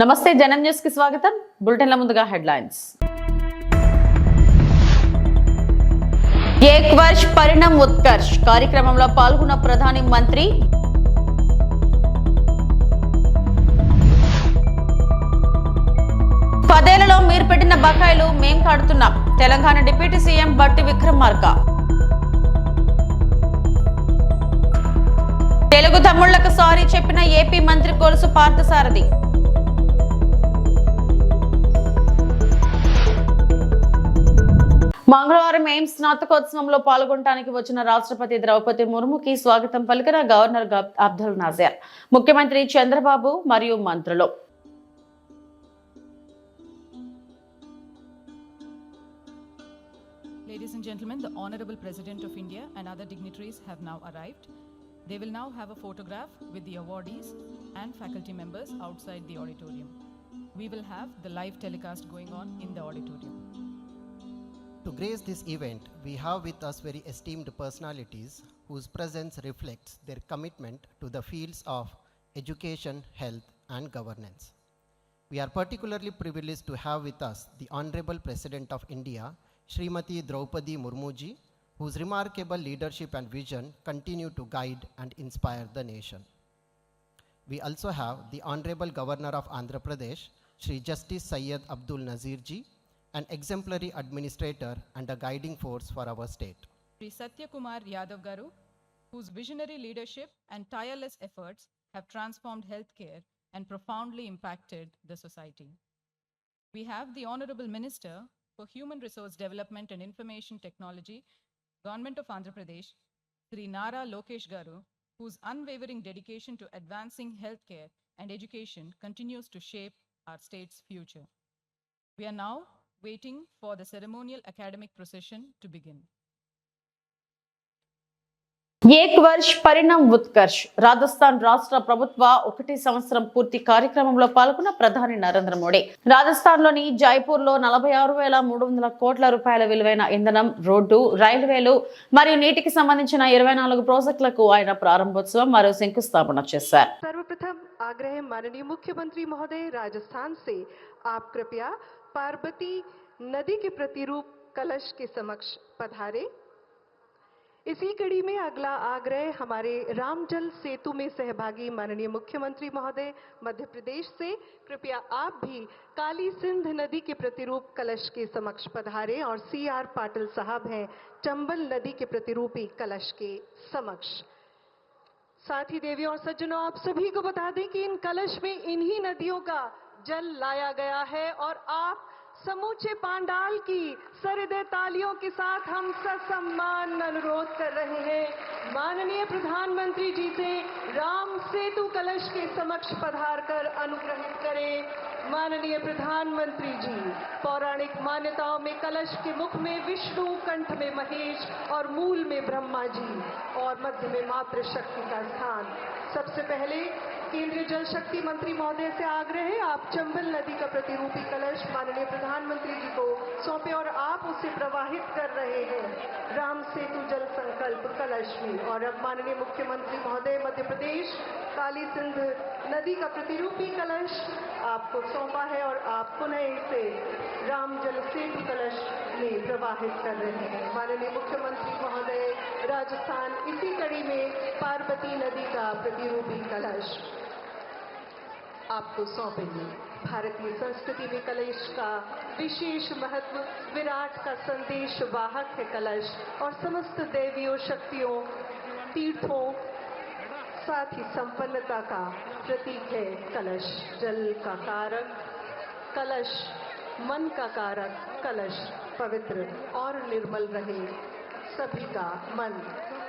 నమస్తే జనం న్యూస్కి స్వాగతం. బులెటిన్ల ముందుగా హెడ్లైన్స్. ఏక్ వర్ష్ పరిణమ్ ఉత్కర్ష్. కార్యక్రమంలో పాల్గొన్న ప్రధాని మంత్రి. పదేళ్ళలో మీరు పెట్టిన బకాయిలు మేం కడుతున్నాం. Telangana deputy CM Bhatti Vikramarka. Telugu తమ్ముళ్ళకు సారీ చెప్పిన ఏపీ మంత్రి కొలుసు పార్థసారథి. మంగళవారం ఎయిమ్స్ స్నాతకోత్సవంలో పాల్గొనడానికి వచ్చిన రాష్ట్రపతి ద్రౌపది ముర్ముకి స్వాగతం పలికిన గవర్నర్ అబ్దుల్ నాజర్ ముఖ్యమంత్రి చంద్రబాబు మరియు మంత్రులు Ladies and gentlemen, the Honorable President of India and other dignitaries have now arrived. They will now have a photograph with the awardees and faculty members outside the auditorium. We will have the live telecast going on in the auditorium. To grace this event, we have with us very esteemed personalities whose presence reflects their commitment to the fields of education, health, and governance. We are particularly privileged to have with us the Honorable President of India, Srimati Draupadi Murmuji, whose remarkable leadership and vision continue to guide and inspire the nation. We also have the Honorable Governor of Andhra Pradesh, Shri Justice Syed Abdul Nazir ji, an exemplary administrator and a guiding force for our state. Sri Satya Kumar Yadav Garu, whose visionary leadership and tireless efforts have transformed healthcare and profoundly impacted the society. We have the Honorable Minister for Human Resource Development and Information Technology, Government of Andhra Pradesh, Sri Nara Lokesh Garu, whose unwavering dedication to advancing healthcare and education continues to shape our state's future. We are now waiting for the ceremonial academic procession to begin. ఏక్ వర్ష్ పరిణామ్ ఉత్కర్ష్. రాజస్థాన్ రాష్ట్ర ప్రభుత్వ ఒకటి సంవత్సరం పూర్తి కార్యక్రమంలో పాల్గొన్న ప్రధాని నరేంద్ర మోడీ. రాజస్థాన్లోని జైపూర్లో నలభై ఆరు వేల మూడు వందల కోట్ల రూపాయల విలువైన ఇంధనం రోడ్డు రైల్వేలు మరియు నీటికి సంబంధించిన ఇరవై నాలుగు ప్రాజెక్టులకు ఆయన ప్రారంభోత్సవం మరో శంకుస్థాపన చేశారు. సర్వప్రథమ ఆగ్రహం మాననీయ ముఖ్యమంత్రి మహోదయ రాజస్థాన్ సే. ఆప్ కృపయా पार्वती नदी के प्रतिरूप कलश के समक्ष पधारे। इसी कड़ी में अगला आग्रह हमारे रामजल सेतु में सहभागी माननीय मुख्यमंत्री महोदय मध्य प्रदेश से, कृपया आप भी काली सिंध नदी के प्रतिरूप कलश के समक्ष पधारे और सी आर पाटिल साहब हैं चंबल नदी के प्रतिरूपी कलश के समक्ष। साथी देवी और सज्जनों, आप सभी को बता दें कि इन कलश में इन्हीं नदियों का जल लाया गया है और आप समूचे पांडाल की सरदे तालियों के साथ हम ससम्मान अनुरोध कर रहे हैं। माननीय प्रधानमंत्री जी से राम सेतु कलश के समक्ष पधार कर अनुग्रहित करें। माननीय प्रधानमंत्री जी, पौराणिक मान्यताओं में कलश के मुख में विष्णु, कंठ में महेश और मूल में ब्रह्मा जी और मध्य में मातृशक्ति का स्थान। सबसे पहले केंद्रीय जल शक्ति मंत्री महोदय से आग्रह है, आप चंबल नदी का प्रतिरूपी कलश माननीय प्रधानमंत्री जी को सौंपे और आप उसे प्रवाहित कर रहे हैं राम सेतु जल संकल्प कलश में। और अब माननीय मुख्यमंत्री महोदय, मध्य प्रदेश काली सिंध नदी का प्रतिरूपी कलश आपको सौंपा है और आप पुनः इसे राम जल सेतु कलश में प्रवाहित कर रहे हैं। माननीय मुख्यमंत्री महोदय राजस्थान इसी कड़ी में पार्वती नदी का प्रतिरूपी कलश। आपको सौंपेंगे। भारतीय संस्कृति में कलश का विशेष महत्व, विराट का संदेश वाहक है कलश और समस्त देवियों, शक्तियों, तीर्थों, साथ ही संपन्नता का प्रतीक है कलश। जल का कारक कलश, मन का कारक कलश, पवित्र और निर्मल रहे। सभी का मन।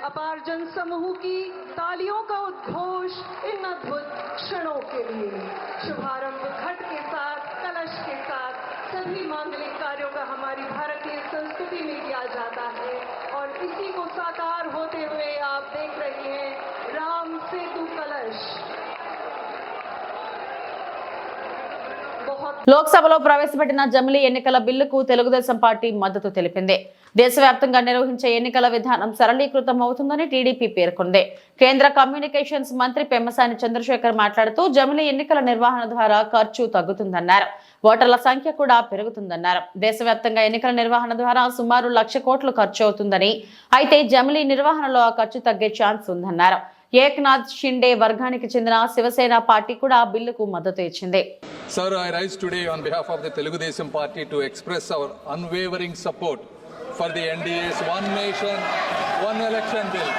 अपार जन समूह की तालियों का उद्घोष इन अद्भुत क्षणों के लिए। शुभारंभ घट के साथ, कलश के साथ, सभी मांगलिक कार्यों का हमारी भारतीय संस्कृति में किया जाता है। और इसी को साकार होते हुए आप देख रहे हैं లోక్సభలో ప్రవేశపెట్టిన జమిలీ ఎన్నికల బిల్లుకు తెలుగుదేశం పార్టీ మద్దతు తెలిపింది. దేశవ్యాప్తంగా నిర్వహించే ఎన్నికల విధానం సరళీకృతం అవుతుందని టీడీపీ పేర్కొంది. కేంద్ర కమ్యూనికేషన్స్ మంత్రి పెమ్మసాని చంద్రశేఖర్ మాట్లాడుతూ జమిలీ ఎన్నికల నిర్వహణ ద్వారా ఖర్చు తగ్గుతుందన్నారు. ఓటర్ల సంఖ్య కూడా పెరుగుతుందన్నారు. దేశవ్యాప్తంగా ఎన్నికల నిర్వహణ ద్వారా సుమారు లక్ష కోట్లు ఖర్చు అవుతుందని అయితే జమిలీ నిర్వహణలో ఆ ఖర్చు తగ్గే ఛాన్స్ ఉందన్నారు. ఏక్నాథ్ షిండే వర్గానికి చెందిన శివసేన పార్టీ కూడా బిల్లుకు మద్దతు ఇచ్చింది sir I rise today on behalf of the Telugu Desam party to express our unwavering support for the NDA's one nation one election bill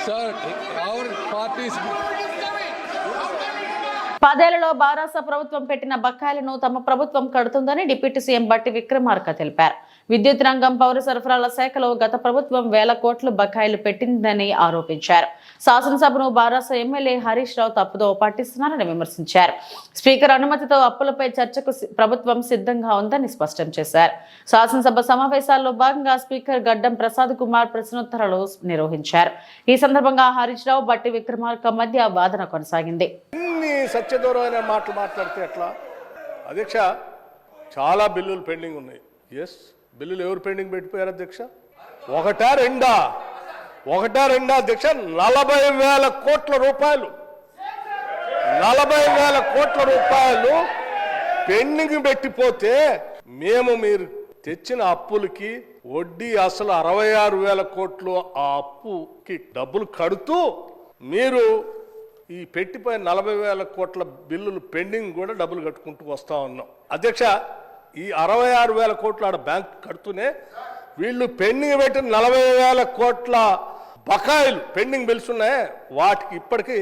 Sir, our party's పదేళ్ళలో బారాస ప్రభుత్వం పెట్టిన బకాయిలను తమ ప్రభుత్వం కడుతుందని డిప్యూటీ సీఎం బట్టి విక్రమార్క తెలిపారు. విద్యుత్ రంగం పౌర సరఫరాల శాఖలో గత ప్రభుత్వం వేల కోట్లు బకాయిలు పెట్టిందని ఆరోపించారు. శాసనసభను బారాస ఎమ్మెల్యే హరీష్ రావు తప్పుదో పాటిస్తున్నారని విమర్శించారు. స్పీకర్ అనుమతితో అప్పులపై చర్చకు ప్రభుత్వం సిద్ధంగా ఉందని స్పష్టం చేశారు. శాసనసభ సమావేశాల్లో భాగంగా స్పీకర్ గడ్డం ప్రసాద్ కుమార్ ప్రశ్నోత్తరాలు నిర్వహించారు. ఈ సందర్భంగా హరీష్ రావు బట్టి విక్రమార్క మధ్య వాదన కొనసాగింది. ఇన్ని మాటలు మాట్లాడితే ఎట్లా? అధ్యక్ష చాలా బిల్లులు పెండింగ్ ఉన్నాయి. ఎస్ బిల్లులు ఎవరు పెండింగ్ పెట్టిపోయారు అధ్యక్ష? ఒకటా రెండా? ఒకటా రెండా అధ్యక్ష? నలభై వేల కోట్ల రూపాయలు. నలభై వేల కోట్ల రూపాయలు పెండింగ్ పెట్టిపోతే మేము మీరు తెచ్చిన అప్పులకి వడ్డీ అసలు అరవై ఆరు వేల కోట్లు ఆ అప్పుకి డబ్బులు కడుతూ మీరు ఈ పెట్టిపోయిన నలభై వేల కోట్ల బిల్లులు పెండింగ్ కూడా డబ్బులు కట్టుకుంటూ వస్తూ ఉన్నాం. అధ్యక్ష ఈ అరవై ఆరు వేల కోట్లు ఆడ బ్యాంక్ కడుతూనే వీళ్ళు పెండింగ్ పెట్టిన నలభై వేల కోట్ల బకాయిలు పెండింగ్ బిల్స్ ఉన్నాయి. వాటికి ఇప్పటికీ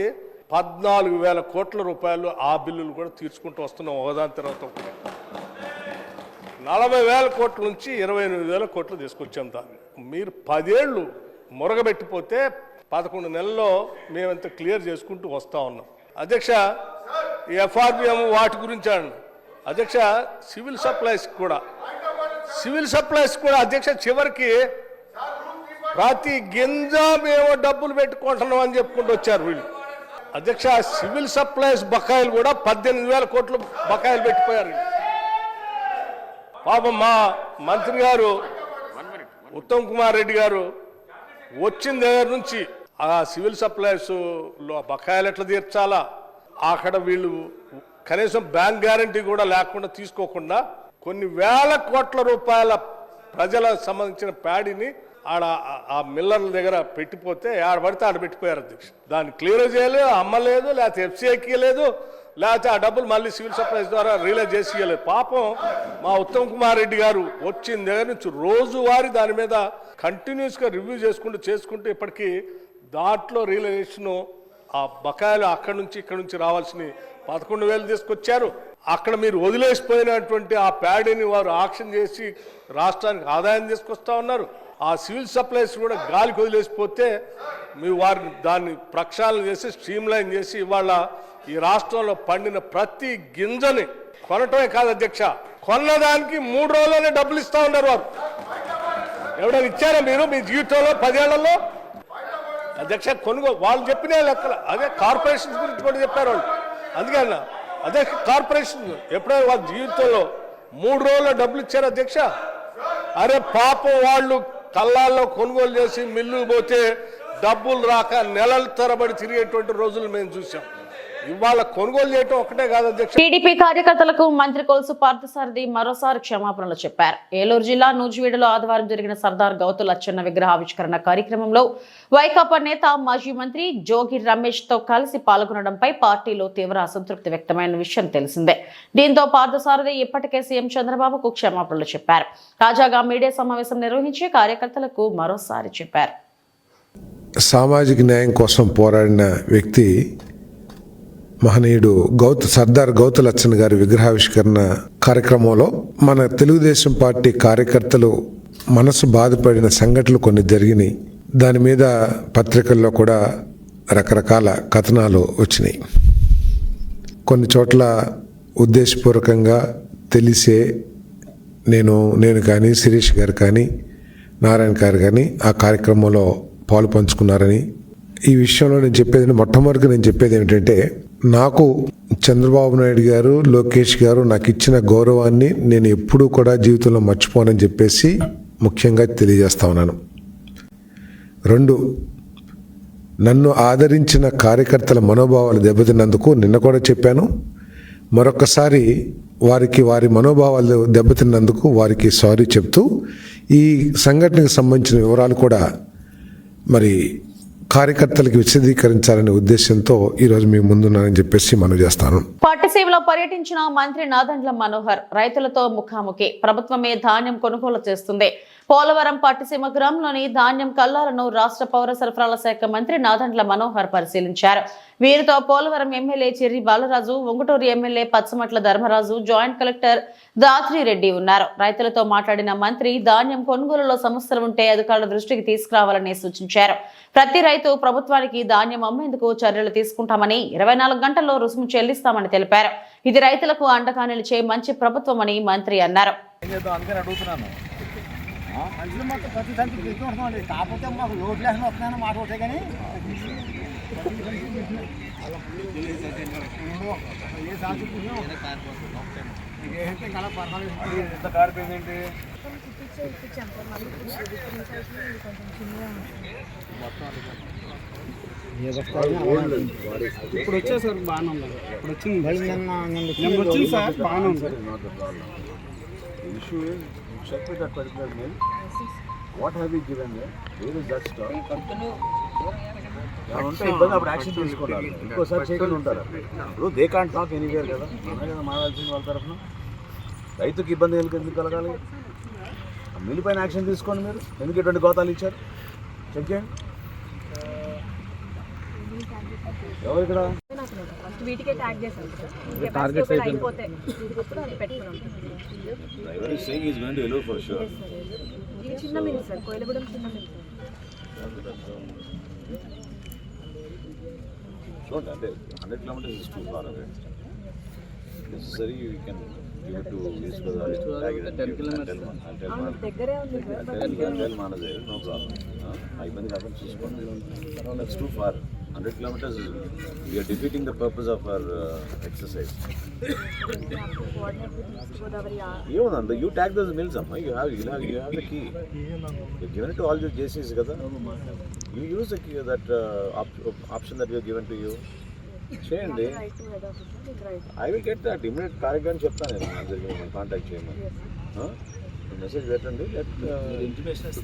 పద్నాలుగు వేల కోట్ల రూపాయలు ఆ బిల్లులు కూడా తీర్చుకుంటూ వస్తున్నాం ఒకదాని తర్వాత ఒకటి. నలభై వేల కోట్ల నుంచి ఇరవై ఎనిమిది వేల కోట్లు తీసుకొచ్చాం దాన్ని. మీరు పదేళ్ళు మురగబెట్టిపోతే పదకొండు నెలల్లో మేమంత క్లియర్ చేసుకుంటూ వస్తూ ఉన్నాం. అధ్యక్ష ఎఫ్ఆర్బిఎం వాటి గురించి అండి అధ్యక్ష సివిల్ సప్లైస్ కూడా. సివిల్ సప్లైస్ కూడా అధ్యక్ష చివరికి ప్రతి గింజ మేము డబ్బులు పెట్టుకుంటున్నాం అని చెప్పుకుంటూ వచ్చారు వీళ్ళు. అధ్యక్ష సివిల్ సప్లైస్ బకాయిలు కూడా పద్దెనిమిది వేల కోట్లు బకాయిలు పెట్టిపోయారు పాపం మా మంత్రి గారు ఉత్తమ్ కుమార్ రెడ్డి గారు వచ్చిన దగ్గర నుంచి ఆ సివిల్ సప్లైస్లో బకాయిలు ఎట్లా తీర్చాలా? అక్కడ వీళ్ళు కనీసం బ్యాంక్ గ్యారంటీ కూడా లేకుండా తీసుకోకుండా కొన్ని వేల కోట్ల రూపాయల ప్రజలకు సంబంధించిన ప్యాడీని ఆడ ఆ- ఆ మిల్లర్ల దగ్గర పెట్టిపోతే ఆడ పడితే ఆడ పెట్టిపోయారు అధ్యక్ష. దాన్ని క్లియర్ చేయలేదు అమ్మలేదు లేకపోతే ఎఫ్సీఐకి లేదు లేకపోతే ఆ డబ్బులు మళ్ళీ సివిల్ సప్లైస్ ద్వారా రియలైజ్ చేసి ఇవ్వలేదు పాపం మా ఉత్తమ్ కుమార్ రెడ్డి గారు వచ్చిన దగ్గర నుంచి రోజువారీ దాని మీద కంటిన్యూస్గా రివ్యూ చేసుకుంటూ చేసుకుంటూ ఇప్పటికీ దాంట్లో రియలైజేషన్ ఆ బకాయిలు అక్కడి నుంచి ఇక్కడ నుంచి రావాల్సిన పదకొండు వేలు తీసుకొచ్చారు. అక్కడ మీరు వదిలేసిపోయినటువంటి ఆ ప్యాడీని వారు ఆక్షన్ చేసి రాష్ట్రానికి ఆదాయం తీసుకొస్తా ఉన్నారు. ఆ సివిల్ సప్లైస్ కూడా గాలికి వదిలేసిపోతే మీ వారిని దాన్ని ప్రక్షాళన చేసి స్ట్రీమ్ లైన్ చేసి ఇవాళ ఈ రాష్ట్రంలో పండిన ప్రతి గింజని కొనటమే కాదు అధ్యక్ష కొన్నదానికి మూడు రోజుల్లోనే డబ్బులు ఇస్తా ఉన్నారు వారు. ఎవడైనా ఇచ్చారా మీరు మీ జీవితంలో పదేళ్ళలో? అధ్యక్ష కొనుగో వాళ్ళు చెప్పిన లెక్కలు. అదే కార్పొరేషన్ గురించి కూడా చెప్పారు వాళ్ళు. అందుకే అన్న అదే కార్పొరేషన్ ఎప్పుడైనా వాళ్ళ జీవితంలో మూడు రోజుల్లో డబ్బులు ఇచ్చారు అధ్యక్ష? అరే పాపం వాళ్ళు కళ్ళాల్లో కొనుగోలు చేసి మిల్లు పోతే డబ్బులు రాక నెలల తరబడి తిరిగేటువంటి రోజులు మేము చూసాం ఇవాళ కొనుగోలు చేయటం ఒకటే కాదు అధ్యక్ష. టీడీపీ కార్యకర్తలకు మంత్రి కొలుసు పార్థసారథి మరోసారి క్షమాపణలు చెప్పారు. ఏలూరు జిల్లా నూజివీడులో ఆదివారం జరిగిన సర్దార్ గౌతు లచ్చన్న విగ్రహావిష్కరణ కార్యక్రమంలో వైకాపా నేత మాజీ మంత్రి జోగి రమేష్తో కలిసి పాల్గొనడంపై పార్టీలో తీవ్ర అసంతృప్తి వ్యక్తమైన విషయం తెలిసిందే. దీంతో పార్థసారథి ఇప్పటికే సీఎం చంద్రబాబుకు క్షమాపణలు చెప్పారు. తాజాగా మీడియా సమావేశం నిర్వహించి కార్యకర్తలకు మరోసారి చెప్పారు. సామాజిక న్యాయం కోసం పోరాడిన వ్యక్తి మహనీయుడు గౌత సర్దార్ గౌతలచ్చన్ గారి విగ్రహావిష్కరణ కార్యక్రమంలో మన తెలుగుదేశం పార్టీ కార్యకర్తలు మనసు బాధపడిన సంఘటనలు కొన్ని జరిగినాయి. దాని మీద పత్రికల్లో కూడా రకరకాల కథనాలు వచ్చినాయి. కొన్ని చోట్ల ఉద్దేశపూర్వకంగా తెలిసే నేను నేను కానీ శిరీష్ గారు కానీ నారాయణ గారు కానీ ఆ కార్యక్రమంలో పాలు పంచుకున్నారని. ఈ విషయంలో నేను చెప్పేది మొట్టమొదటి నేను చెప్పేది ఏమిటంటే నాకు చంద్రబాబు నాయుడు గారు లోకేష్ గారు నాకు ఇచ్చిన గౌరవాన్ని నేను ఎప్పుడూ కూడా జీవితంలో మర్చిపోనని చెప్పేసి ముఖ్యంగా తెలియజేస్తా ఉన్నాను. రెండు నన్ను ఆదరించిన కార్యకర్తల మనోభావాలు దెబ్బతిన్నందుకు నిన్న కూడా చెప్పాను. మరొకసారి వారికి వారి మనోభావాలు దెబ్బతిన్నందుకు వారికి సారీ చెప్తూ ఈ సంఘటనకు సంబంధించిన వివరాలు కూడా మరి కార్యకర్తలకు విశదీకరించాలనే ఉద్దేశంతో ఈరోజు మీ ముందున్నానని చెప్పేసి మనం చేస్తాను. పట్టిసీమలో పర్యటించిన మంత్రి నాదండ్ల మనోహర్ రైతులతో ముఖాముఖి. ప్రభుత్వమే ధాన్యం కొనుగోలు చేస్తుంది. పోలవరం పట్టిసీమ గ్రామంలోని ధాన్యం కల్లాలను రాష్ట్ర పౌర సరఫరాల శాఖ మంత్రి నాదండ్ల మనోహర్ పరిశీలించారు. వీరితో Polavaram MLA Chirri Balaraju Unguturu MLA Patchamatla Dharmaraju joint collector Dhatri Reddy ఉన్నారు. రైతులతో మాట్లాడిన మంత్రి ధాన్యం కొనుగోలులో సమస్యలు ఉంటే అధికారుల దృష్టికి తీసుకురావాలని సూచించారు. ప్రతి రైతు ప్రభుత్వానికి ధాన్యం అమ్మేందుకు చర్యలు తీసుకుంటామని ఇరవై నాలుగు గంటల్లో రుసుము చెల్లిస్తామని తెలిపారు. ఇది రైతులకు అండగా నిలిచే మంచి ప్రభుత్వమని మంత్రి అన్నారు. మనుషులు మొత్తం ప్రతి సంతికి ఎక్కువ వస్తున్నామండి కాకపోతే మాకు లోటు లేకుండా వస్తున్నాయని మాట ఒకటే కానీ ఏ సాగు ఏంటంటే కళ పర్వాలేదు ఎంత కారిపోయింది ఏంటి ఇప్పుడు వచ్చా సార్ బాగానే ఉంది ఇప్పుడు వచ్చింది నిన్న వచ్చింది సార్ బాగానే ఉంది issue is check with that particular mill. What have you given there? Where is that stock? ఉంటే ఇబ్బంది అప్పుడు యాక్షన్ తీసుకోవాలి ఇంకోసారి చేయకుండా ఉంటారు? ఇప్పుడు దే కాంట్ టాక్ ఎనీవేర్ కదా. మనమే కదా మారాల్సింది వాళ్ళ తరఫున. రైతుకి ఇబ్బంది ఎందుకు కలగాలి? మిల్ పైన యాక్షన్ తీసుకోండి మీరు. ఎందుకు ఎటువంటి గోతాలు ఇచ్చారు? చెక్ చేయండి. ఎవరు ఇక్కడ? వీటికే ట్యాగ్ కెపాసిటీ ఒకటి అయిపోతే driver is saying is going to allow for sure ఇది చిన్న మిల్ సార్ కోయిలగూడెం చిన్న మిల్ చూడండి అంటే hundred kilometres is too far away necessary you can give to ten kilometres అవును దగ్గరే ఉంది సార్ బట్ మానదే నో ప్రాబ్లం ఆ ఇబ్బంది కాకుండా చూసుకోండి next too far hundred kilometres we are defeating the purpose of our exercise నాకు కోఆర్డినేట్ విత్ ఈస్ట్ గోదావరి ఆ- ఏముందండి యూ ట్యాక్ దస్ మిల్స్ అమ్మా you have you have you have the key you given to all the జేసీస్ కదా? You use the key that option that you given to you చేయండి write to head office మీకు right I will get that immediate కార్యక్రమం చెప్తాను నేను contact చేయమని. Message పెట్టండి.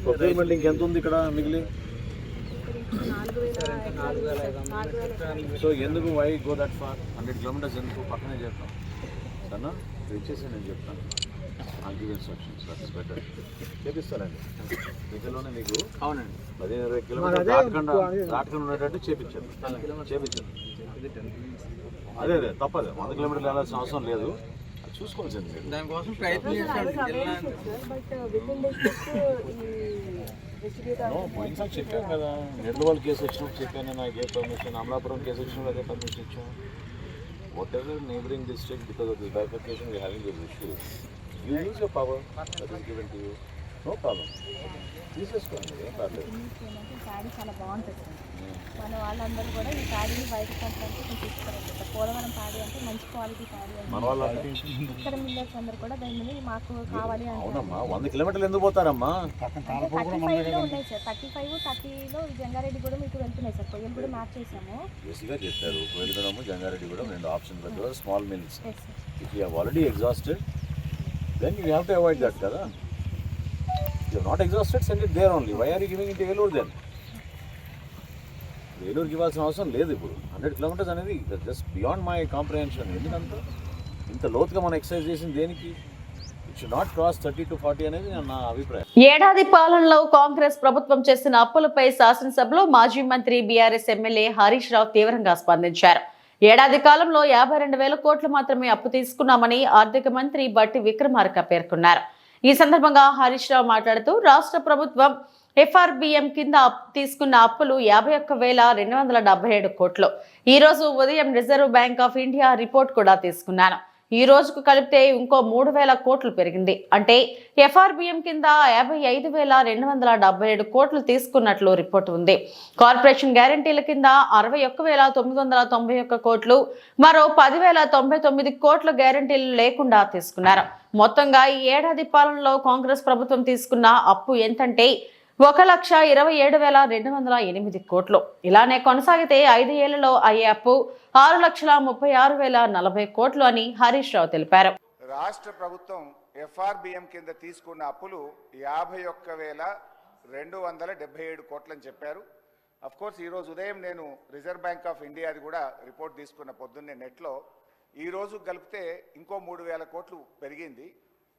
Procurement ఇంకెంత ఉంది ఇక్కడ మిగిలి నాలుగు వేల నాలుగు వేల నాలుగు వేల సో ఎందుకు why go that far hundred kilometres ఎందుకు? పక్కనే చేస్తాం సరేనా? ఇచ్చేసి నేను చెప్తాను. All give instructions that's better చేపిస్తానండి. దగ్గరలోనే మీకు అవునండి. పదిహేను ఇరవై కిలోమీటర్లు దాటకుండా దాటకుండా ఉండేటట్టు చేపించాను చేపించాను అదే అదే తప్పదు. వంద కిలోమీటర్లు వెళ్ళాల్సిన అవసరం లేదు. చూసుకోవాల్సింది మీరు. దానికోసం sir but with in days ఈ డిస్ట్రిబ్యూటర్ నో పోయినసారి చెప్పాను కదా నెర్లవాల్ కేసు వచ్చినప్పుడు చెప్పాను నాకు ఏ పర్మిషన్ అమలాపురం కేసు వచ్చినప్పుడు అదే పర్మిషన్ ఇచ్చాం whatever neighbouring district because of this bifurcation we having this issue you use your power that is given to you no problem తీసేసుకోండి ఏం పర్లేదు. శారీ చాలా బాగుంటుంది. సార్ మన వాళ్ళందరూ కూడా ఈ శారీని బయట కంటే తీసుకురారు పోలవరం పాడి అంటే మంచి క్వాలిటీ పాడి మన వాళ్ళ ఇక్కడ మిల్లర్స్ అందరూ కూడా దాన్ని మాకు కావాలి అవునమ్మా వంద కిలోమీటర్లు ఎందుకు పోతారమ్మా? థర్టీ ఫైవ్లో ఉన్నాయి సార్. థర్టీ ఫైవ్ థర్టీలో జంగారెడ్డి కూడా మీకు వెళ్తున్నాయి సార్. కొయ్యలు కూడా మ్యాచ్ చేసాము బేసిక్గా చెప్పారు కోయిలగూడెము జంగారెడ్డి కూడా రెండు ఆప్షన్ దగ్గర small mills. Sir if you already exhausted then you have to avoid that కదా. You not exhausted send it there only why are you giving it Eluru then ఏలూరుకి ఇవ్వాల్సిన అవసరం లేదు ఇప్పుడు. హండ్రెడ్ కిలోమీటర్స్ అనేది జస్ట్ బియాండ్ మై కాంప్రహెన్షన్ ఎందుకంటే ఇంత లోతుగా మనం ఎక్సర్సైజ్ చేసిన దేనికి? థర్టీ ఫార్టీ అనేది నా అభిప్రాయం. ఏడాది పాలనలో కాంగ్రెస్ ప్రభుత్వం చేసిన అప్పులపై శాసనసభలో మాజీ మంత్రి బీఆర్ఎస్ ఎమ్మెల్యే హరీష్ రావు తీవ్రంగా స్పందించారు. ఏడాది కాలంలో యాభై రెండు వేల కోట్లు మాత్రమే అప్పు తీసుకున్నామని ఆర్థిక మంత్రి బట్టి విక్రమార్క పేర్కొన్నారు. ఈ సందర్భంగా హరీష్ రావు మాట్లాడుతూ రాష్ట్ర ప్రభుత్వం ఎఫ్ఆర్బిఎం కింద తీసుకున్న అప్పులు యాభై ఒక్క వేల రెండు వందల డెబ్బై ఏడు కోట్లు. ఈరోజు ఉదయం Reserve Bank of India report కూడా తీసుకున్నాను. ఈ రోజుకు కలిపితే ఇంకో మూడు వేల కోట్లు పెరిగింది. అంటే ఎఫ్ఆర్బిఎం కింద యాభై ఐదు వేల రెండు వందల డెబ్బై ఏడు కోట్లు తీసుకున్నట్లు రిపోర్ట్ ఉంది. కార్పొరేషన్ గ్యారంటీల కింద అరవై ఒక్క వేల తొమ్మిది వందల తొంభై ఒక్క కోట్లు మరో పదివేల తొంభై తొమ్మిది కోట్ల గ్యారంటీలు లేకుండా తీసుకున్నారు. మొత్తంగా ఈ ఏడాది పాలనలో కాంగ్రెస్ ప్రభుత్వం తీసుకున్న అప్పు ఎంతంటే ఒక లక్ష ఇరవై ఏడు వేల రెండు వందల ఎనిమిది కోట్లు. ఇలానే కొనసాగితే ఐదు ఏళ్ళలో అయ్యే అప్పు ఆరు లక్షల ముప్పై ఆరు వేల నలభై కోట్లు అని హరీష్ రావు తెలిపారు. రాష్ట్ర ప్రభుత్వం ఎఫ్ఆర్బిఎం కింద తీసుకున్న అప్పులు యాభై ఒక్క వేల రెండు వందల డెబ్బై ఏడు కోట్లని చెప్పారు. అఫ్ కోర్స్ ఈరోజు ఉదయం నేను రిజర్వ్ బ్యాంక్ ఆఫ్ ఇండియాది కూడా రిపోర్ట్ తీసుకున్న పొద్దున్నే నెట్లో ఈరోజు కలిపితే ఇంకో మూడు వేల కోట్లు పెరిగింది.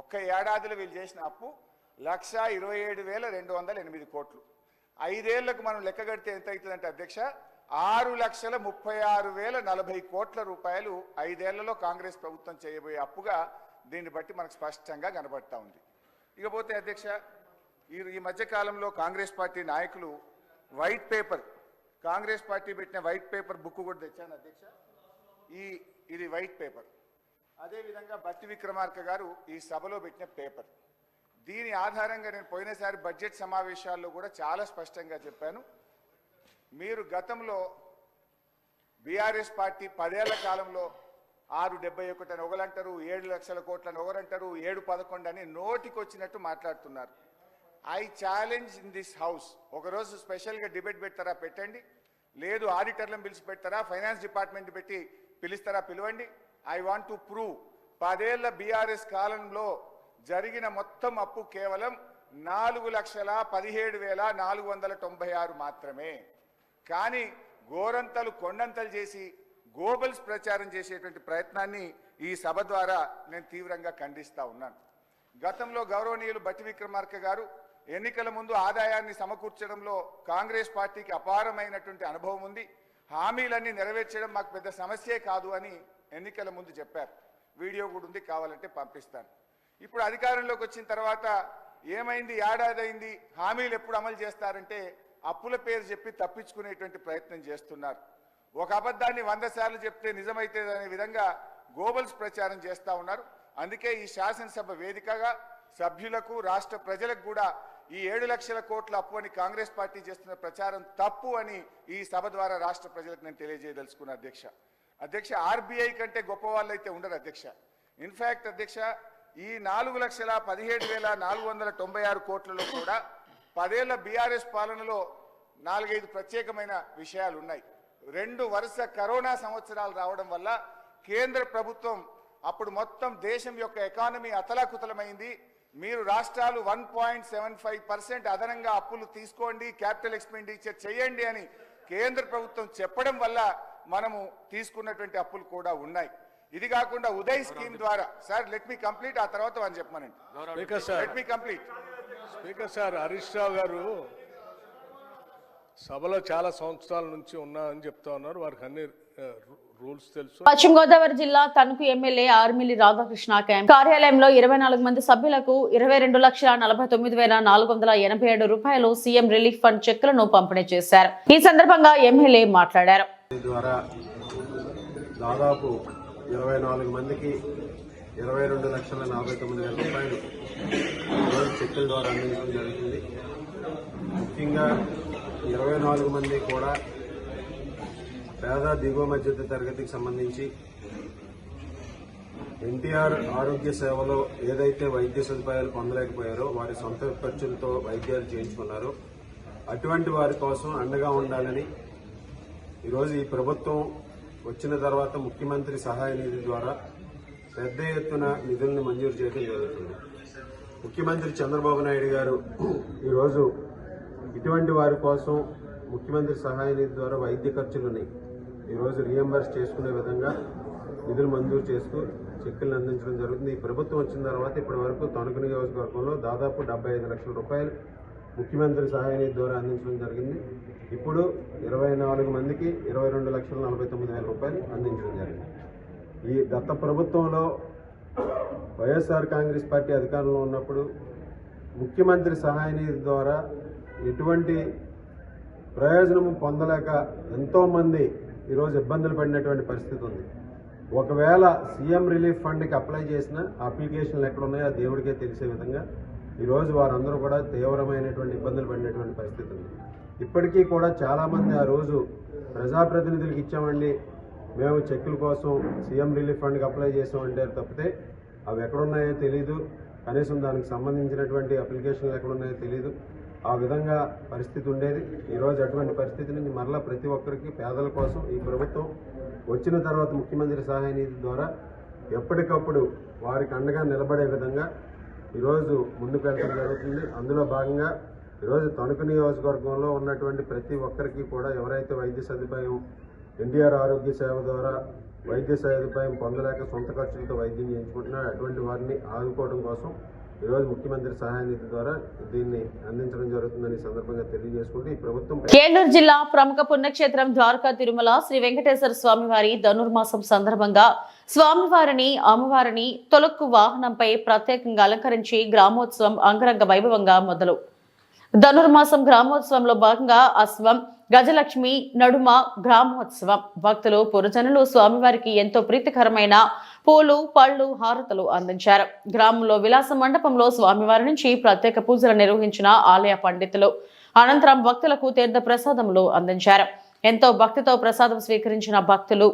ఒక్క ఏడాదిలో వీళ్ళు చేసిన అప్పు లక్ష ఇరవై ఏడు వేల రెండు వందల ఎనిమిది కోట్లు. ఐదేళ్ళకు మనం లెక్క కడితే ఎంత అవుతుందంటే అధ్యక్ష ఆరు లక్షల ముప్పై ఆరు వేల నలభై కోట్ల రూపాయలు ఐదేళ్ళలో కాంగ్రెస్ ప్రభుత్వం చేయబోయే అప్పుగా దీన్ని బట్టి మనకు స్పష్టంగా కనబడతా ఉంది. ఇకపోతే అధ్యక్ష ఈ ఈ మధ్యకాలంలో కాంగ్రెస్ పార్టీ నాయకులు వైట్ పేపర్ కాంగ్రెస్ పార్టీ పెట్టిన వైట్ పేపర్ బుక్ కూడా తెచ్చాను అధ్యక్ష. ఈ ఇది వైట్ పేపర్. అదేవిధంగా బట్టి విక్రమార్క గారు ఈ సభలో పెట్టిన పేపర్. దీని ఆధారంగా నేను పోయినసారి బడ్జెట్ సమావేశాల్లో కూడా చాలా స్పష్టంగా చెప్పాను. మీరు గతంలో బీఆర్ఎస్ పార్టీ పదేళ్ళ కాలంలో ఆరు డెబ్బై ఒకటి అని ఒకలంటారు ఏడు లక్షల కోట్లని ఒకరంటారు ఏడు పదకొండు అని నోటికి వచ్చినట్టు మాట్లాడుతున్నారు. I challenge in this house. ఒకరోజు స్పెషల్గా డిబేట్ పెడతారా పెట్టండి. లేదు ఆడిటర్లను పిలిచి పెడతారా ఫైనాన్స్ డిపార్ట్మెంట్ పెట్టి పిలుస్తారా పిలవండి. ఐ వాంట్ టు ప్రూవ్ పదేళ్ళ బీఆర్ఎస్ కాలంలో జరిగిన మొత్తం అప్పు కేవలం నాలుగు లక్షల పదిహేడు వేల నాలుగు వందల తొంభై ఆరు మాత్రమే. కానీ గోరంతలు కొండంతలు చేసి గోబల్స్ ప్రచారం చేసేటువంటి ప్రయత్నాన్ని ఈ సభ ద్వారా నేను తీవ్రంగా ఖండిస్తా ఉన్నాను. గతంలో గౌరవనీయులు బట్టి విక్రమార్క గారు ఎన్నికల ముందు ఆదాయాన్ని సమకూర్చడంలో కాంగ్రెస్ పార్టీకి అపారమైనటువంటి అనుభవం ఉంది. హామీలన్నీ నెరవేర్చడం మాకు పెద్ద సమస్యే కాదు అని ఎన్నికల ముందు చెప్పారు. వీడియో కూడా ఉంది కావాలంటే పంపిస్తాను. ఇప్పుడు అధికారంలోకి వచ్చిన తర్వాత ఏమైంది ఏడాది అయింది హామీలు ఎప్పుడు అమలు చేస్తారంటే అప్పుల పేరు చెప్పి తప్పించుకునేటువంటి ప్రయత్నం చేస్తున్నారు. ఒక అబద్ధాన్ని వంద సార్లు చెప్తే నిజమైతే అనే విధంగా గోబల్స్ ప్రచారం చేస్తా ఉన్నారు. అందుకే ఈ శాసనసభ వేదికగా సభ్యులకు రాష్ట్ర ప్రజలకు కూడా ఈ ఏడు లక్షల కోట్ల అప్పు అని కాంగ్రెస్ పార్టీ చేస్తున్న ప్రచారం తప్పు అని ఈ సభ ద్వారా రాష్ట్ర ప్రజలకు నేను తెలియజేయదలుచుకున్న అధ్యక్ష. అధ్యక్ష ఆర్బీఐ కంటే గొప్ప వాళ్ళైతే ఉండరు అధ్యక్ష. ఇన్ఫాక్ట్ అధ్యక్ష ఈ నాలుగు లక్షల పదిహేడు వేల నాలుగు వందల తొంభై ఆరు కోట్లలో కూడా పదేళ్ళ బీఆర్ఎస్ పాలనలో నాలుగైదు ప్రత్యేకమైన విషయాలు ఉన్నాయి. రెండు వరుస కరోనా సంవత్సరాలు రావడం వల్ల కేంద్ర ప్రభుత్వం అప్పుడు మొత్తం దేశం యొక్క ఎకానమీ అతలాకుతలమైంది. మీరు రాష్ట్రాలు one point seven five percent అదనంగా అప్పులు తీసుకోండి క్యాపిటల్ ఎక్స్పెండిచర్ చేయండి అని కేంద్ర ప్రభుత్వం చెప్పడం వల్ల మనము తీసుకున్నటువంటి అప్పులు కూడా ఉన్నాయి. ఇది కాకుండా ఉదయ్ స్కీమ్ ద్వారా సార్ లెట్ మీ కంప్లీట్ ఆ తర్వాత అని చెప్పమనండి. Speaker sir. Let me complete speaker sir Harish Rao garu సభలో చాలా సంవత్సరాల నుంచి ఉన్నారని చెప్తా ఉన్నారు. వారికి అన్ని రూల్స్ తెలుసు. పశ్చిమ గోదావరి జిల్లా తణుకు ఎమ్మెల్యే ఆర్మిలి రాధాకృష్ణ క్యాంప్ కార్యాలయంలో ఇరవై నాలుగు మంది సభ్యులకు ఇరవై రెండు లక్షల నలభై తొమ్మిది వేల నాలుగు వందల ఎనభై ఏడు రూపాయలు సీఎం రిలీఫ్ ఫండ్ చెక్కులను పంపిణీ చేశారు. ఈ సందర్భంగా ఎమ్మెల్యే మాట్లాడారు. ద్వారా దాదాపు ఇరవై నాలుగు మందికి ఇరవై రెండు లక్షల నలభై తొమ్మిది వేల రూపాయలు ఈరోజు చెక్కుల ద్వారా అందించడం జరుగుతుంది ముఖ్యంగా ఇరవై నాలుగు మంది కూడా పేద దిగువ మధ్యత తరగతికి సంబంధించి ఎన్టీఆర్ ఆరోగ్య సేవలో ఏదైతే వైద్య సదుపాయాలు పొందలేకపోయారో వారి సొంత ఖర్చులతో వైద్యాలు చేయించుకున్నారో. అటువంటి వారి కోసం అండగా ఉండాలని ఈరోజు ఈ ప్రభుత్వం వచ్చిన తర్వాత ముఖ్యమంత్రి సహాయ నిధి ద్వారా పెద్ద ఎత్తున నిధులను మంజూరు చేయడం జరుగుతుంది. ముఖ్యమంత్రి చంద్రబాబు నాయుడు గారు ఈరోజు ఇటువంటి వారి కోసం ముఖ్యమంత్రి సహాయ నిధి ద్వారా వైద్య ఖర్చులని ఈరోజు రియంబర్స్ చేసుకునే విధంగా నిధులు మంజూరు చేస్తూ చెక్కులను అందించడం జరుగుతుంది. ఈ ప్రభుత్వం వచ్చిన తర్వాత ఇప్పటి వరకు తణుకు నియోజకవర్గంలో దాదాపు డెబ్బై ఐదు లక్షల రూపాయలు ముఖ్యమంత్రి సహాయ నిధి ద్వారా అందించడం జరిగింది. ఇప్పుడు ఇరవై నాలుగు మందికి ఇరవై రెండు లక్షల నలభై తొమ్మిది వేల రూపాయలు అందించడం జరిగింది. ఈ గత ప్రభుత్వంలో వైఎస్ఆర్ కాంగ్రెస్ పార్టీ అధికారంలో ఉన్నప్పుడు ముఖ్యమంత్రి సహాయ నిధి ద్వారా ఎటువంటి ప్రయోజనం పొందలేక ఎంతోమంది ఈరోజు ఇబ్బందులు పడినటువంటి పరిస్థితి ఉంది. ఒకవేళ సీఎం రిలీఫ్ ఫండ్కి అప్లై చేసిన అప్లికేషన్లు ఎక్కడ ఉన్నాయో దేవుడికే తెలిసే విధంగా ఈరోజు వారందరూ కూడా తీవ్రమైనటువంటి ఇబ్బందులు పడినటువంటి పరిస్థితి ఉంది. ఇప్పటికీ కూడా చాలామంది ఆ రోజు ప్రజాప్రతినిధులకు ఇచ్చామండి. మేము చెక్కుల కోసం సీఎం రిలీఫ్ ఫండ్కి అప్లై చేసామంటే తప్పితే అవి ఎక్కడున్నాయో తెలియదు కనీసం దానికి సంబంధించినటువంటి అప్లికేషన్లు ఎక్కడున్నాయో తెలియదు ఆ విధంగా పరిస్థితి ఉండేది. ఈరోజు అటువంటి పరిస్థితి నుంచి మరలా ప్రతి ఒక్కరికి పేదల కోసం ఈ ప్రభుత్వం వచ్చిన తర్వాత ముఖ్యమంత్రి సహాయ నిధి ద్వారా ఎప్పటికప్పుడు వారికి అండగా నిలబడే విధంగా ఈరోజు ముందుకు వెళ్ళడం జరుగుతుంది. అందులో భాగంగా ఈరోజు తణుకు నియోజకవర్గంలో ఉన్నటువంటి ప్రతి ఒక్కరికి కూడా ఎవరైతే వైద్య సదుపాయం ఎన్టీఆర్ ఆరోగ్య సేవ ద్వారా వైద్య సదుపాయం పొందలేక సొంత ఖర్చులతో వైద్యం చేయించుకుంటున్నారు అటువంటి వారిని ఆదుకోవడం కోసం ఈరోజు ముఖ్యమంత్రి సహాయ నిధి ద్వారా దీన్ని అందించడం జరుగుతుందని సందర్భంగా తెలియజేసుకుంటూ ఈ ప్రభుత్వం జిల్లా ప్రముఖ పుణ్యక్షేత్రం ద్వారకా తిరుమల శ్రీ వెంకటేశ్వర స్వామివారి ధనుర్మాసం సందర్భంగా స్వామివారిని అమ్మవారిని తొలక్కు వాహనంపై ప్రత్యేకంగా అలంకరించి గ్రామోత్సవం అంగరంగ వైభవంగా మొదలు. ధనుర్మాసం గ్రామోత్సవంలో భాగంగా అశ్వం గజలక్ష్మి నడుమ గ్రామోత్సవం. భక్తులు పురజనులు స్వామివారికి ఎంతో ప్రీతికరమైన పూలు పళ్ళు హారతలు అందించారు. గ్రామంలో విలాస మండపంలో స్వామివారి నుంచి ప్రత్యేక పూజలు నిర్వహించిన ఆలయ పండితులు అనంతరం భక్తులకు తీర్థ ప్రసాదములు అందించారు. ఎంతో భక్తితో ప్రసాదం స్వీకరించిన భక్తులు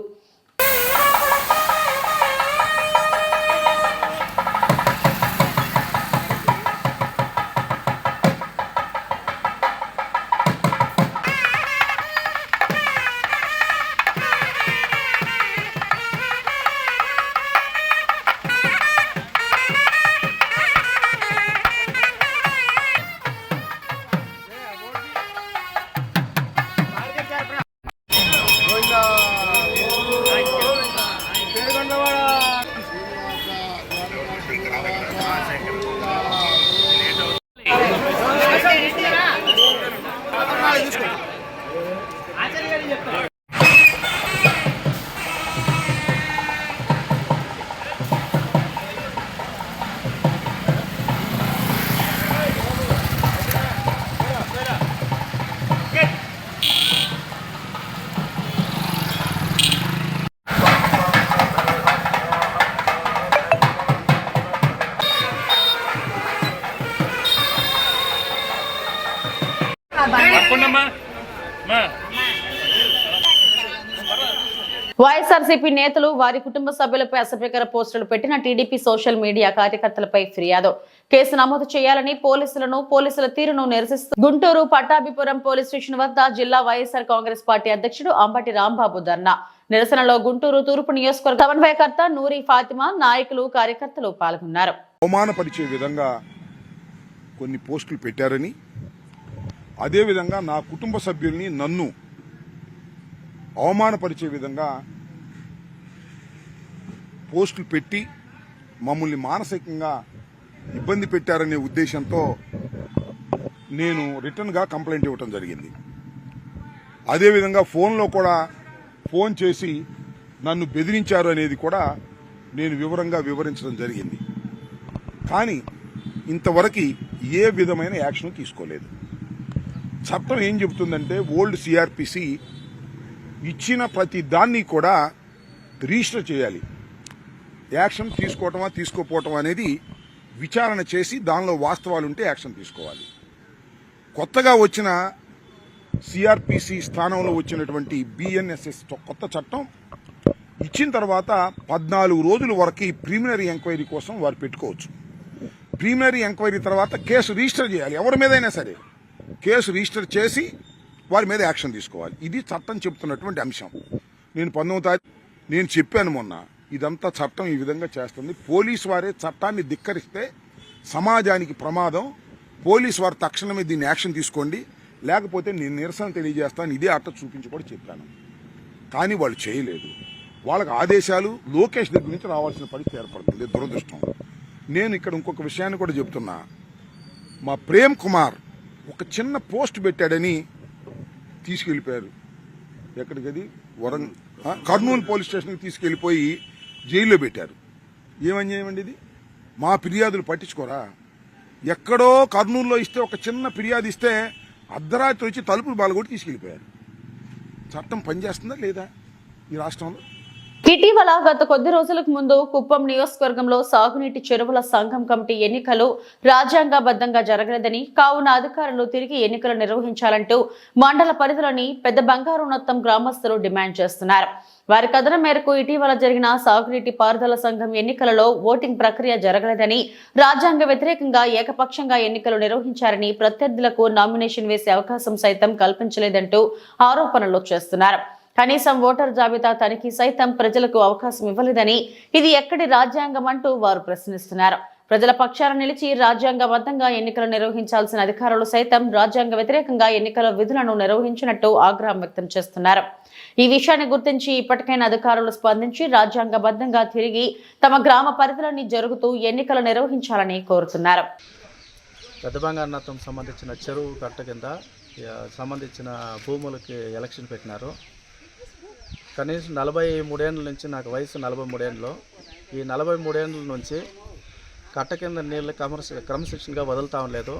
వైఎస్ఆర్సీపీ నేతలు వారి కుటుంబ సభ్యులపై అసభ్యకర పోస్టులు పెట్టిన టీడీపీ సోషల్ మీడియా కార్యకర్తలపై ఫిర్యాదు. కేసు నమోదు చేయాలని పోలీసులను పోలీసుల తీరును నిరసిస్తూ గుంటూరు పట్టాభిపురం పోలీస్ స్టేషన్ వద్ద జిల్లా వైఎస్ఆర్ కాంగ్రెస్ పార్టీ అధ్యక్షుడు అంబటి రాంబాబు ధర్నా. నిరసనలో గుంటూరు తూర్పు నియోజకవర్గ సమన్వయకర్త నూరి ఫాతిమా నాయకులు కార్యకర్తలు పాల్గొన్నారు. అవమానపరిచే విధంగా కొన్ని పోస్టులు పెట్టారని అదేవిధంగా నా కుటుంబ సభ్యుల్ని నన్ను అవమానపరిచే విధంగా పోస్టులు పెట్టి మమ్మల్ని మానసికంగా ఇబ్బంది పెట్టారనే ఉద్దేశంతో నేను రిటర్న్గా కంప్లైంట్ ఇవ్వటం జరిగింది. అదేవిధంగా ఫోన్లో కూడా ఫోన్ చేసి నన్ను బెదిరించారు అనేది కూడా నేను వివరంగా వివరించడం జరిగింది. కానీ ఇంతవరకు ఏ విధమైన యాక్షన్ తీసుకోలేదు. చట్టం ఏం చెబుతుందంటే ఓల్డ్ సిఆర్పిసి ఇచ్చిన ప్రతి దాన్ని కూడా రిజిస్టర్ చేయాలి. యాక్షన్ తీసుకోవటమా తీసుకోపోవటం అనేది విచారణ చేసి దానిలో వాస్తవాలు ఉంటే యాక్షన్ తీసుకోవాలి. కొత్తగా వచ్చిన సిఆర్పిసి స్థానంలో వచ్చినటువంటి బిఎన్ఎస్ఎస్ కొత్త చట్టం ఇచ్చిన తర్వాత పద్నాలుగు రోజుల వరకు ప్రీమినరీ ఎంక్వైరీ కోసం వారు పెట్టుకోవచ్చు. ప్రీమినరీ ఎంక్వైరీ తర్వాత కేసు రిజిస్టర్ చేయాలి. ఎవరి మీదైనా సరే కేసు రిజిస్టర్ చేసి వారి మీద యాక్షన్ తీసుకోవాలి. ఇది చట్టం చెప్తున్నటువంటి అంశం. నేను పంతొమ్మిది తారీఖు నేను చెప్పాను మొన్న ఇదంతా చట్టం ఈ విధంగా చేస్తుంది. పోలీసు వారే చట్టాన్ని ధిక్కరిస్తే సమాజానికి ప్రమాదం. పోలీసు వారు తక్షణమే దీన్ని యాక్షన్ తీసుకోండి. లేకపోతే నేను నిరసన తెలియజేస్తాను. ఇదే అట్ట చూపించి కూడా చెప్పాను. కానీ వాళ్ళు చేయలేదు. వాళ్ళకి ఆదేశాలు లోకేష్ దగ్గర నుంచి రావాల్సిన పరిస్థితి ఏర్పడుతుంది. దురదృష్టం. నేను ఇక్కడ ఇంకొక విషయాన్ని కూడా చెప్తున్నా. మా ప్రేమ్ కుమార్ ఒక చిన్న పోస్ట్ పెట్టాడని తీసుకెళ్ళిపోయారు. ఎక్కడికి అది కర్నూలు పోలీస్ స్టేషన్కి తీసుకెళ్ళిపోయి జైల్లో పెట్టారు. ఏమని చేయమండి ఇది? మా ఫిర్యాదులు పట్టించుకోరా? ఎక్కడో కర్నూలులో ఇస్తే ఒక చిన్న ఫిర్యాదు ఇస్తే అర్ధరాత్రి వచ్చి తలుపులు బాలగొట్టి తీసుకెళ్ళిపోయారు. చట్టం పనిచేస్తుందా లేదా ఈ రాష్ట్రంలో? ఇటీవల గత కొద్ది రోజులకు ముందు కుప్పం నియోజకవర్గంలో సాగునీటి చెరువుల సంఘం కమిటీ ఎన్నికలు రాజ్యాంగబద్ధంగా జరగలేదని కావున అధికారులు తిరిగి ఎన్నికలు నిర్వహించాలంటూ మండల పరిధిలోని పెద్ద బంగారునొత్తం గ్రామస్తులు డిమాండ్ చేస్తున్నారు. వారి కథన మేరకు ఇటీవల జరిగిన సాగునీటి పారుదల సంఘం ఎన్నికలలో ఓటింగ్ ప్రక్రియ జరగలేదని రాజ్యాంగ వ్యతిరేకంగా ఏకపక్షంగా ఎన్నికలు నిర్వహించారని ప్రత్యర్థులకు నామినేషన్ వేసే అవకాశం సైతం కల్పించలేదంటూ ఆరోపణలు చేస్తున్నారు. కనీసం ఓటర్ జాబితా తనిఖీ సైతం ప్రజలకు అవకాశం ఇవ్వలేదని ఇది ఎక్కడి రాజ్యాంగం అంటూ వారు ప్రశ్నిస్తున్నారు. ప్రజల పక్షాన నిలిచి రాజ్యాంగబద్ధంగా ఎన్నికలు నిర్వహించాల్సిన అధికారులు సైతం రాజ్యాంగ వ్యతిరేకంగా ఎన్నికల విధులను నిర్వహించినట్టు ఆగ్రహం వ్యక్తం చేస్తున్నారు. ఈ విషయాన్ని గుర్తించి ఇప్పటికైనా అధికారులు స్పందించి రాజ్యాంగబద్ధంగా తిరిగి తమ గ్రామ పరిధిలోని జరుగుతూ ఎన్నికలు నిర్వహించాలని కోరుతున్నారు. పెద్ద సంబంధించిన చెరువు కట్ట కింద సంబంధించిన భూములకి ఎలక్షన్ పెట్టినారు. కనీసం నలభై మూడేళ్ళ నుంచి నాకు వయసు నలభై మూడేళ్ళు ఈ నలభై మూడేళ్ళ నుంచి కట్ట కింద నీళ్ళు క్రమశ క్రమశిక్షణగా వదులుతా లేదు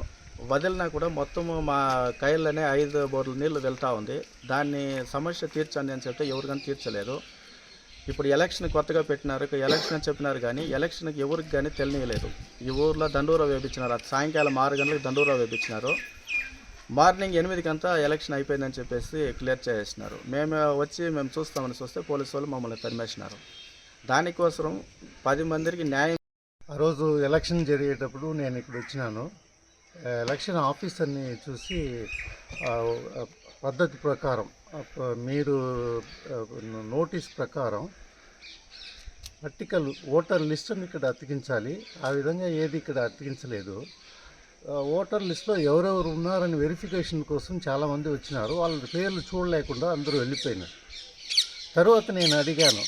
వదిలినా కూడా మొత్తం మా కైల్లోనే ఐదు బోర్ల నీళ్ళు వెళ్తూ ఉంది. దాన్ని సమస్య తీర్చండి అని చెప్తే ఎవరికైనా తీర్చలేదు. ఇప్పుడు ఎలక్షన్ కొత్తగా పెట్టినారు ఎలక్షన్ అని చెప్పినారు కానీ ఎలక్షన్కి ఎవరికి కానీ తెలియలేదు. ఈ ఊర్లో దండూరా వేపించినారు. సాయంకాలం ఆరు గంటలకు దండూరా వేపించినారు. మార్నింగ్ ఎనిమిదికంతా ఎలక్షన్ అయిపోయిందని చెప్పేసి క్లియర్ చేసేసినారు మేము వచ్చి మేము చూస్తామని చూస్తే పోలీసు వాళ్ళు మమ్మల్ని తరిమేసినారు. దానికోసం పది మందికి న్యాయం ఆ రోజు ఎలక్షన్ జరిగేటప్పుడు నేను ఇక్కడ వచ్చినాను. ఎలక్షన్ ఆఫీసర్ని చూసి పద్ధతి ప్రకారం మీరు నోటీస్ ప్రకారం పర్టికల్ ఓటర్ లిస్టును ఇక్కడ అతికించాలి. ఆ విధంగా ఏది ఇక్కడ అతికించలేదు. ఓటర్ లిస్టులో ఎవరెవరు ఉన్నారని వెరిఫికేషన్ కోసం చాలామంది వచ్చినారు. వాళ్ళ పేర్లు చూడలేకుండా అందరూ వెళ్ళిపోయినారు. తర్వాత నేను అడిగాను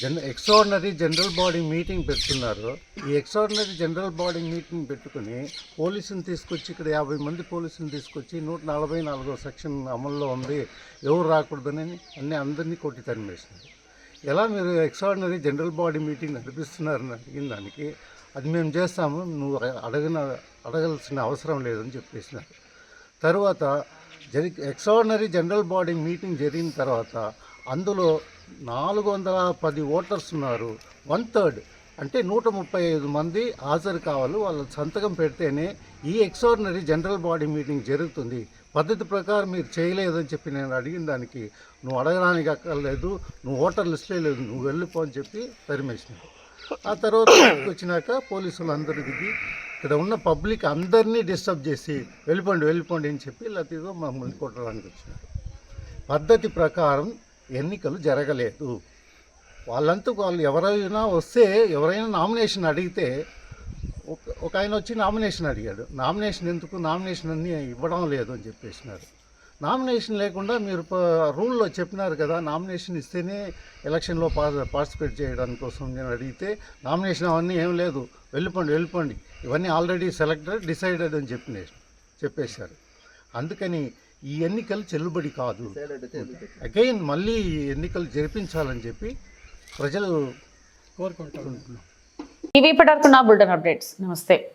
జన్ ఎక్స్ట్రాడినరీ జనరల్ బాడీ మీటింగ్ పెడుతున్నారు. ఈ ఎక్స్ట్రాడినరీ జనరల్ బాడీ మీటింగ్ పెట్టుకుని పోలీసుని తీసుకొచ్చి ఇక్కడ యాభై మంది పోలీసుని తీసుకొచ్చి నూట నలభై నాలుగో సెక్షన్ అమల్లో ఉంది ఎవరు రాకూడదని అన్ని అందరినీ కొట్టి తరిమేసినారు. ఎలా మీరు ఎక్స్ట్రాడినరీ జనరల్ బాడీ మీటింగ్ నడిపిస్తున్నారని అడిగిన దానికి అది మేము చేస్తాము నువ్వు అడగన అడగాల్సిన అవసరం లేదని చెప్పేసినారు. తర్వాత జరి ఎక్స్ట్రాడినరీ జనరల్ బాడీ మీటింగ్ జరిగిన తర్వాత అందులో నాలుగు వందల పది ఓటర్స్ ఉన్నారు. వన్ థర్డ్ అంటే నూట ముప్పై ఐదు మంది హాజరు కావాలి వాళ్ళ సంతకం పెడితేనే ఈ ఎక్స్ట్రాడినరీ జనరల్ బాడీ మీటింగ్ జరుగుతుంది. పద్ధతి ప్రకారం మీరు చేయలేదని చెప్పి నేను అడిగిన దానికి నువ్వు అడగడానికి అక్కర్లేదు నువ్వు ఓటర్ లిస్టే లేదు నువ్వు వెళ్ళిపో అని చెప్పి తరిమేసినారు ఆ తర్వాత వచ్చినాక పోలీసులు అందరూ దిగి ఇక్కడ ఉన్న పబ్లిక్ అందరినీ డిస్టర్బ్ చేసి వెళ్ళిపోండి వెళ్ళిపోండి అని చెప్పి లతీగా మమ్మల్ని కొట్టడానికి వచ్చినారు. పద్ధతి ప్రకారం ఎన్నికలు జరగలేదు. వాళ్ళంతా వాళ్ళు ఎవరైనా వస్తే ఎవరైనా నామినేషన్ అడిగితే ఒక- ఒక ఆయన వచ్చి నామినేషన్ అడిగాడు. నామినేషన్ ఎందుకు? నామినేషన్ అన్నీ ఇవ్వడం లేదు అని చెప్పేసినారు. నామినేషన్ లేకుండా మీరు రూల్లో చెప్పినారు కదా నామినేషన్ ఇస్తేనే ఎలక్షన్లో పా పార్టిసిపేట్ చేయడానికి కోసం నేను అడిగితే నామినేషన్ అవన్నీ ఏం లేదు వెళ్ళిపోండి వెళ్ళిపోండి. ఇవన్నీ ఆల్రెడీ సెలెక్టెడ్ డిసైడెడ్ అని చెప్పిన చెప్పేశారు. అందుకని ఈ ఎన్నికలు చెల్లుబడి కాదు. అగైన్ మళ్ళీ ఈ ఎన్నికలు జరిపించాలని చెప్పి ప్రజలు కోరుకుంటున్నారు ఇవి ఇప్పటివరకు నా బుల్టన్ అప్డేట్స్. నమస్తే.